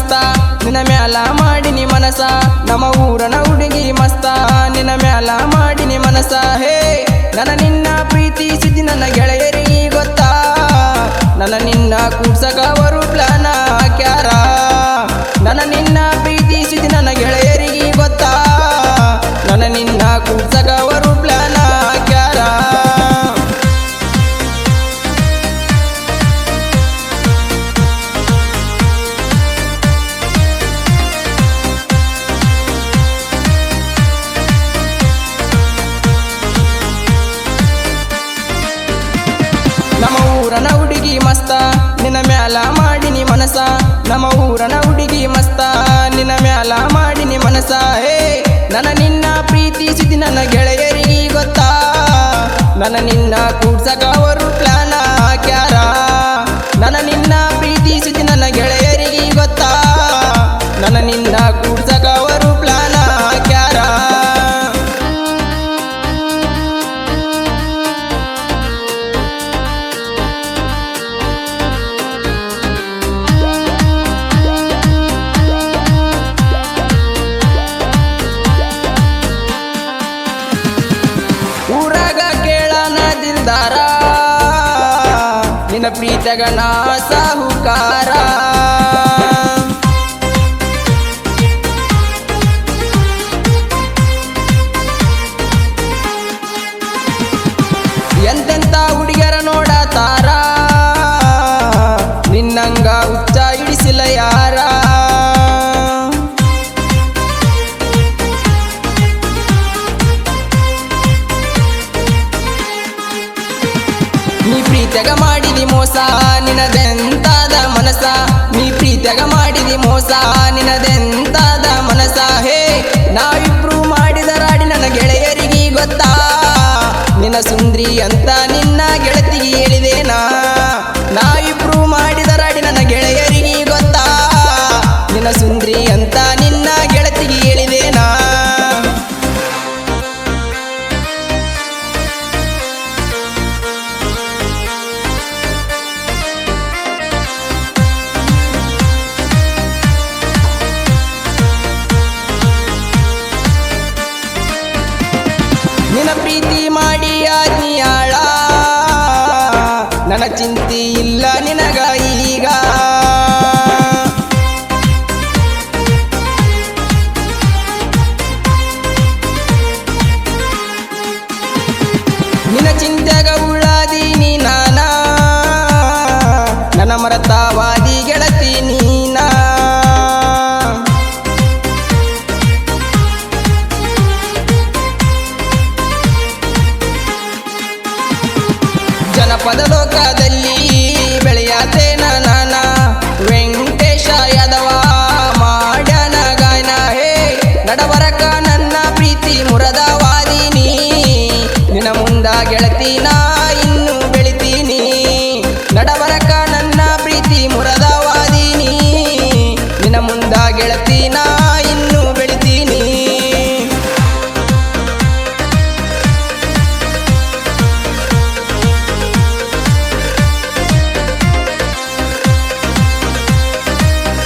ಮಸ್ತ. ನಿನ್ನ ಮ್ಯಾಲ ಮಾಡಿನಿ ಮನಸ ನಮ್ಮ ಊರನ ಹುಡುಗಿ ಮಸ್ತ. ನಿನ್ನ ಮ್ಯಾಲ ಮಾಡಿನಿ ಮನಸ ಹೇ, ನನ್ನ ನಿನ್ನ ಪ್ರೀತಿಸಿದಿ ನನ್ನ ಗೆಳೆಯರಿಗೆ ಗೊತ್ತಾ? ನನ್ನ ನಿನ್ನ ಕೂಡ್ಸಕವರು ಪ್ಲಾನ್ ಹಾಕ್ಯಾರ. ನನ್ನ ನಿನ್ನ ಊರನ ಹುಡುಗಿ ಮಸ್ತ. ನಿನ್ನ ಮ್ಯಾಲ ಮಾಡಿನಿ ಮನಸ. ನಮ್ಮ ಊರನ ಹುಡುಗಿ ಮಸ್ತ. ನಿನ್ನ ಮ್ಯಾಲ ಮಾಡಿನಿ ಮನಸ. ಹೇ, ನನ್ನ ನಿನ್ನ ಪ್ರೀತಿಸಿದಿ ನನ್ನ ಗೆಳೆಯರಿಗೆ ಗೊತ್ತಾ? ನನ್ನ ನಿನ್ನ ಕೂಡ್ಸಕ ಅವರು ಪ್ರೀತಗ ನಾ ಸಾಹುಕಾರ. ಎಂತೆಂತ ಹುಡುಗಿಯರ ನೋಡತಾರ ನಿನ್ನಂಗ ಉಚ್ಚ ಇಡಿಸಿಲ್ಲ ಯಾರ. ನೀ ಪ್ರೀತಿಯಾಗ ಮಾಡಿದಿ ಮೋಸ, ನಿನದೆಂತಾದ ಮನಸ ನೀ ಪ್ರೀತಿಯಾಗ ಮಾಡಿದಿ ಮೋಸ, ನಿನದೆಂತಾದ ಮನಸ ಹೇ, ನಾವಿಬ್ರು ಮಾಡಿದ ರಾಡಿ ನನ್ನ ಗೆಳೆಯರಿಗೆ ಗೊತ್ತಾ? ನಿನ್ನ ಸುಂದ್ರಿ ಅಂತ ನಿನ್ನ ಪ್ರೀತಿ ಮಾಡಿ ಆಜ್ಞಾಳ ನನ್ನ ಚಿಂತೆ ಇಲ್ಲ ನಿನಗ ಈಗ. ನಿನ್ನ ಚಿಂತೆಗ ಉಳ್ಳಾದೀನಿ ನಾನ. ನನ್ನ ಮರತಾವಾದಿ ಪದಲೋಕದಲ್ಲಿ ಬೆಳೆಯತೇನ ನಾನ ವೆಂಕಟೇಶ ಯದವ ಮಾಡ್ಯನ ಗಾಯನ. ಹೇ, ನಡವರಕ ನನ್ನ ಪ್ರೀತಿ ಮುರದವಾದೀನಿ. ನಿನ್ನ ಮುಂದ ಗೆಳತಿನ ಇನ್ನು ಬೆಳಿತೀನಿ. ನಡವರಕ ನನ್ನ ಪ್ರೀತಿ ಮುರದವಾದೀನಿ. ನಿನ್ನ ಮುಂದ ಗೆಳತಿನ